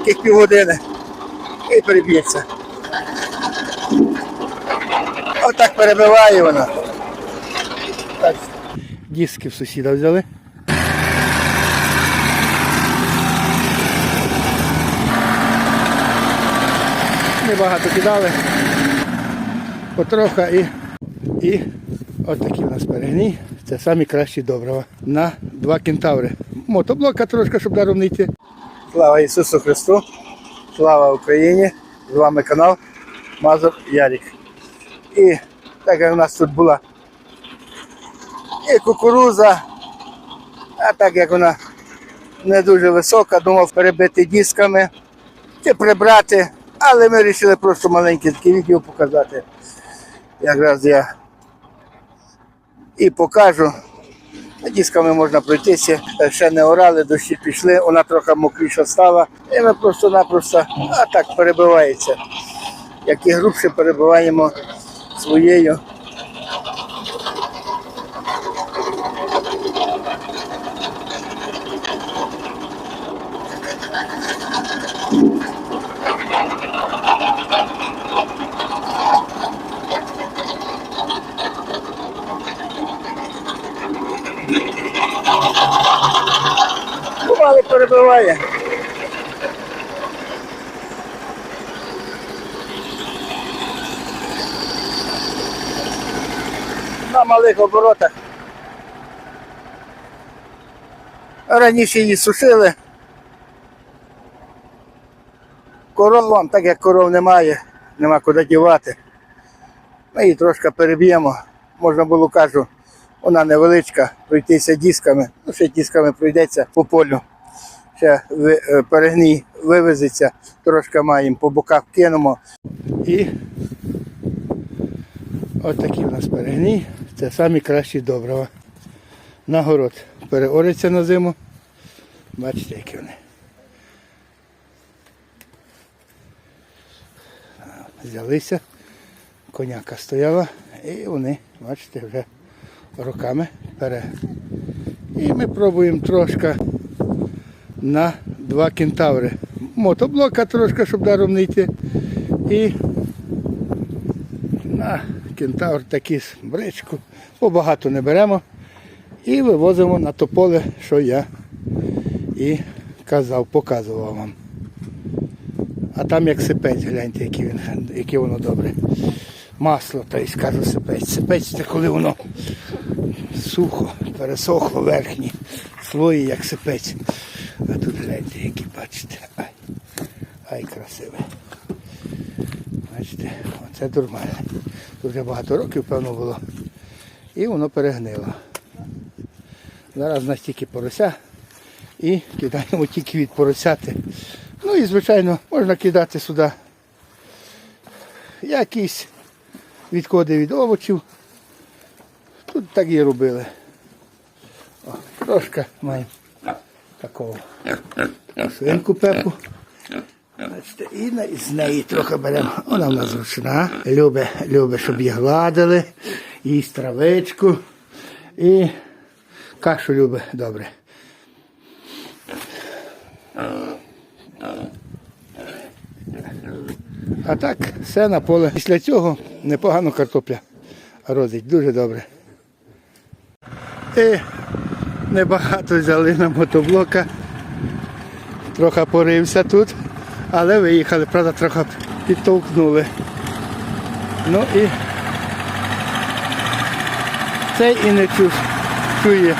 таких півгодини. І переб'ється. Отак перебиває вона. Так. Диски в сусіда взяли. Небагато кидали. Потроха і, і от такі нас перегній. Це самі кращі добрива. На два кентаври. Мотоблока трошки, щоб даром не. Слава Ісусу Христу! Слава Україні! З вами канал Мазур Ярік. І так як у нас тут була і кукуруза, а так як вона не дуже висока, думав перебити дисками чи прибрати, але ми вирішили просто маленьке таке відео показати. Якраз я і покажу. Дисками можна пройтися, ще не орали, дощі пішли, вона трохи мокріша стала. І ми просто-напросто, а так перебивається. Як і грубше перебиваємо своєю. Бувало. На малих оборотах. Раніше її сушили. Коровам, так як коров немає, нема куди дівати. Ми її трошки переб'ємо. Можна було кажу, вона невеличка, пройтися дисками. Ну, ще дисками пройдеться по полю. Ще перегній вивезеться, трошки маємо, по боках кинемо. І от в нас перегній. Це самі кращі добрива. На город переориться на зиму. Бачите, які вони. Взялися, коняка стояла, і вони, бачите, вже руками пере. І ми пробуємо трошки на два кентаври. Мотоблока трошки, щоб даром не йти. І на кентавр такий з бричку. Побагато не беремо. І вивозимо на то поле, що я і казав, показував вам. А там як сипець, гляньте, який він, яке воно добре. Масло, та й скажу сипець. Сипець це коли воно сухо, пересохло верхні слої, як сипець. А тут гляньте, які бачите. Ай, ай красиве. Бачите, оце нормально. Тут вже багато років, певно, було. І воно перегнило. Зараз у нас тільки порося і кидаємо тільки від поросяти. Ну і, звичайно, можна кидати сюди якісь відходи від овочів. Тут так і робили. О, трошки маємо такого свинку пепу. І з неї трохи беремо. Вона в нас зручна. Любить, любить, щоб її гладили, їсть травичку. І кашу любить добре. А так, все на поле. Після цього непогано картопля родить. Дуже добре. І небагато взяли на мотоблока. Трохи порився тут, але виїхали, правда, трохи підтовкнули. Ну і цей і не чу- чує.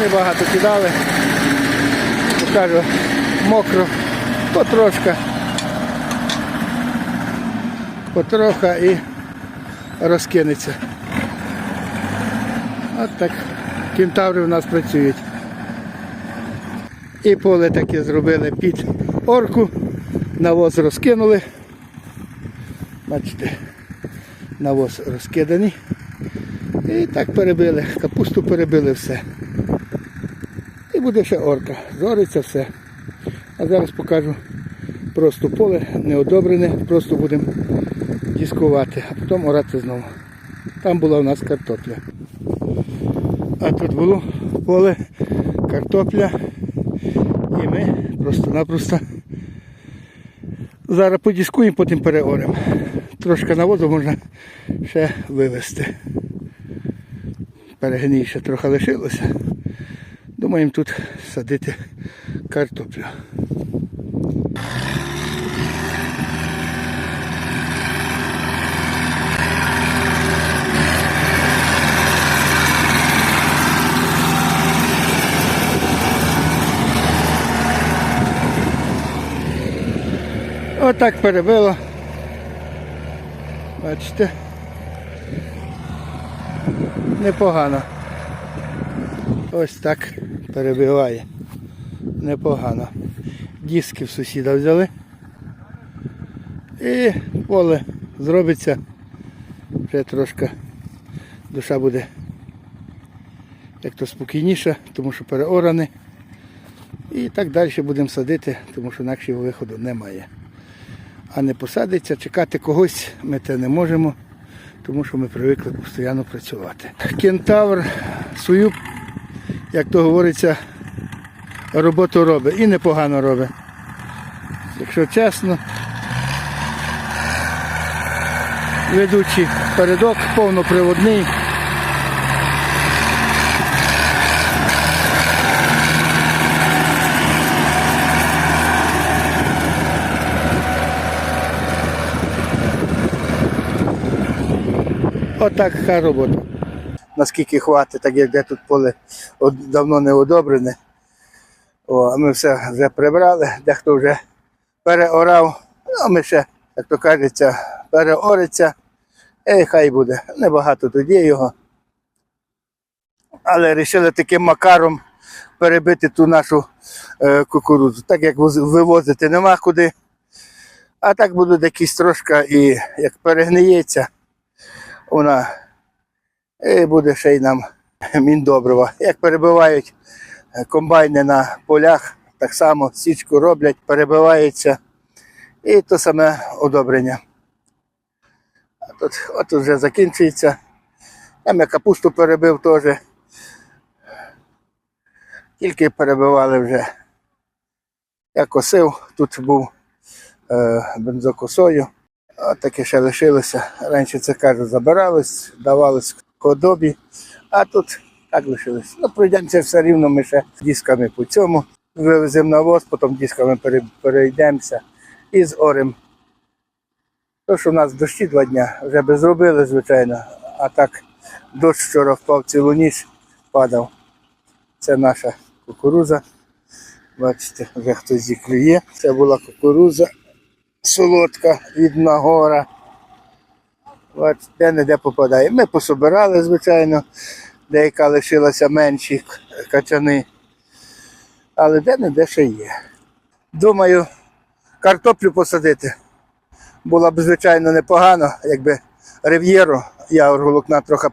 Небагато кидали. Покажу, мокро, потрошка. Потроха і розкинеться. От так кентаври у нас працюють. І поле таке зробили під орку, навоз розкинули. Бачите, навоз розкиданий. І так перебили, капусту перебили все. І буде ще орка. Зориться все. А зараз покажу просто поле, не одобрене, просто будемо дискувати, а потім орати знову. Там була у нас картопля. А тут було поле, картопля. І ми просто-напросто зараз подіскуємо, потім переоремо. Трошки навозу можна ще вивезти. Перегній ще трохи лишилося. Думаємо тут садити картоплю. Отак перебило. Бачите. Непогано. Ось так перебиває. Непогано. Диски в сусіда взяли. І поле зробиться. Вже трошки душа буде як то спокійніша, тому що переоране. І так далі будемо садити, тому що інакшого виходу немає. А не посадиться, чекати когось ми те не можемо, тому що ми привикли постійно працювати. Кентавр свою, як то говориться, роботу робить і непогано робить. Якщо чесно, ведучий передок повноприводний. Отак така робота. Наскільки хватить, так як де тут поле давно не одобрене. О, ми все вже прибрали, дехто вже переорав, ну, а ми ще, як то кажеться, переориться. І хай буде. Небагато тоді його. Але вирішили таким макаром перебити ту нашу е, кукурудзу. Так як вивозити нема куди. А так буде якісь трошки і як перегниється, вона і буде ще й нам міндобрива. Як перебивають е, комбайни на полях, так само січку роблять, перебивається. І то саме одобрення. А тут, от вже закінчується. Там я капусту перебив теж. Тільки перебивали вже. Я косив, тут був е, бензокосою. От таке ще лишилося. Раніше це кажу, забирались, давались худобі, а тут так лишилось. Ну, пройдемося все рівно, ми ще дисками по цьому. Вивеземо навоз, потім дисками пере- перейдемося і з. То, що в нас дощі два дня, вже би зробили, звичайно, а так дощ вчора впав цілу ніч, падав. Це наша кукуруза. Бачите, вже хтось зіклює. Це була кукуруза солодка від Нагора. От, де не де попадає. Ми пособирали, звичайно, деяка лишилася менші качани. Але де не де ще є. Думаю, картоплю посадити. Було б, звичайно, непогано, якби рив'єру я орголокна трохи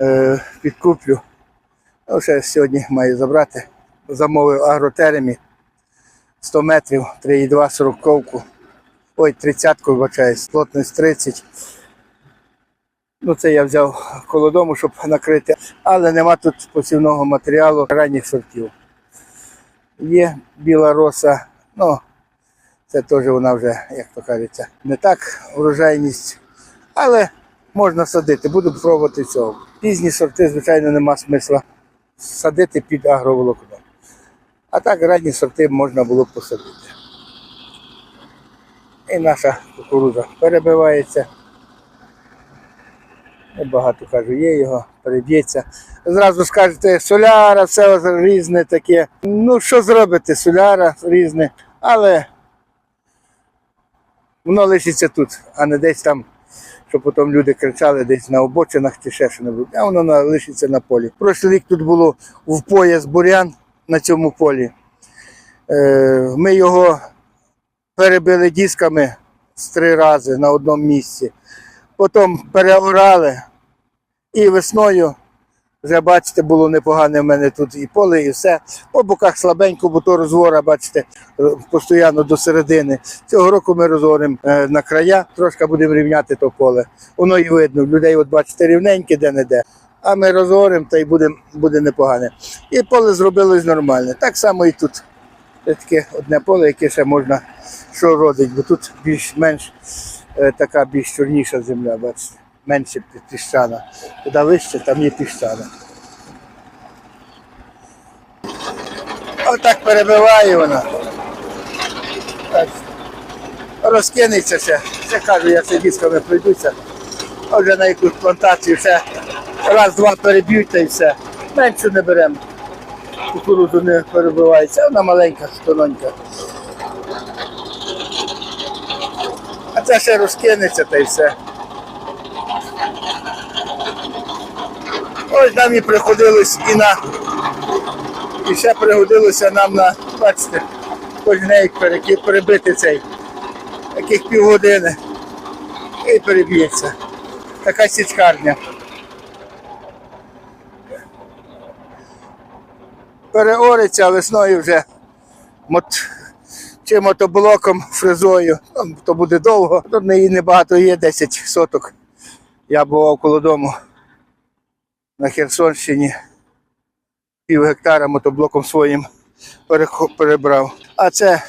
е, підкуплю. Ну, ще сьогодні маю забрати. Замовив агротеремі 100 метрів, 3,2 сороковку. Ой, 30-ку, вибачаюсь, плотність 30. Ну, це я взяв коло дому, щоб накрити. Але нема тут посівного матеріалу ранніх сортів. Є біла роса, ну, це теж вона вже, як то кажеться, не так врожайність. Але можна садити, буду пробувати цього. Пізні сорти, звичайно, нема смисла садити під агроволокно. А так ранні сорти можна було посадити. І наша кукурудза перебивається. Багато кажу, є його, переб'ється. Зразу скажете, соляра, все різне таке. Ну, що зробити, соляра різне, але воно лишиться тут, а не десь там, щоб потім люди кричали десь на обочинах чи ще що небудь. А воно лишиться на полі. Прошлий рік тут було в пояс бурян на цьому полі. Е, Ми його перебили дисками з три рази на одному місці. Потім переорали і весною. Вже бачите, було непогане в мене тут і поле, і все. По боках слабенько, бо то розвора, бачите, постійно до середини. Цього року ми розоримо е, на края, трошки будемо рівняти то поле. Воно і видно. Людей, от бачите, рівненьке де-не-де. А ми розгоримо та й буде, буде непогане. І поле зробилось нормальне. Так само і тут. Це таке одне поле, яке ще можна що родить, бо тут більш-менш е, така більш чорніша земля, бачите, менше пі- піщана. Туди вище, там є піщана. Отак перебиває вона. Розкинеться ще. Ще кажу, я це дісками пройдуся. А вже на якусь плантацію ще раз-два переб'ють та й все. Меншу не беремо. Кукурудзу не перебивається, вона маленька, тоненька. А це ще розкинеться та й все. Ось нам і приходилось і на. І ще пригодилося нам на, бачите, кожней перебити цей, яких півгодини. І переб'ється. Така січкарня. Переориться весною вже мот, чи мотоблоком, фрезою, то буде довго. Тут неї небагато є, 10 соток. Я був коло дому на Херсонщині. Пів гектара мотоблоком своїм перебрав. А це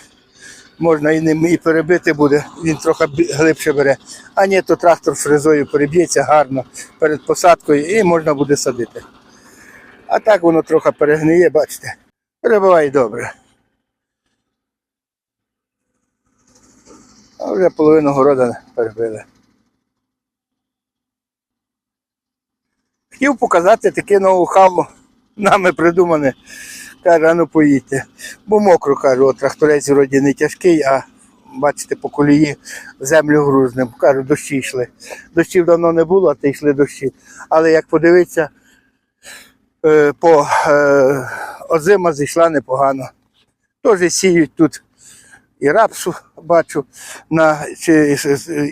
можна і ним і перебити буде, він трохи глибше бере. А ні, то трактор фрезою переб'ється гарно перед посадкою і можна буде садити. А так воно трохи перегниє, бачите. Перебиває добре. А вже половину города перебили. Хотів показати таке ноу-хау, нами придумане. Каже, а ну поїдьте. Бо мокро, кажу, от тракторець вроді не тяжкий, а бачите, по колії землю грузнем. Кажу, дощі йшли. Дощів давно не було, а ти йшли дощі. Але як подивитися, по е, озима зійшла непогано. Теж сіють тут і рапсу бачу, на, чи,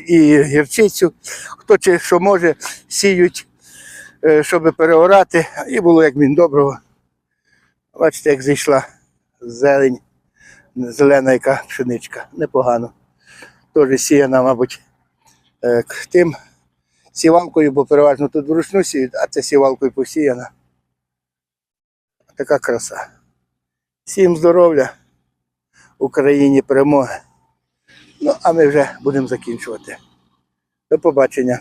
і гірчицю. Хто чи що може, сіють, е, щоб переорати. І було як він доброго. Бачите, як зійшла зелень, зелена яка пшеничка. Непогано. Теж сіяна, мабуть, е, тим сівалкою, бо переважно тут вручну сіють, а це сівалкою посіяна. Така краса. Всім здоров'я, Україні перемоги. Ну, а ми вже будемо закінчувати. До побачення.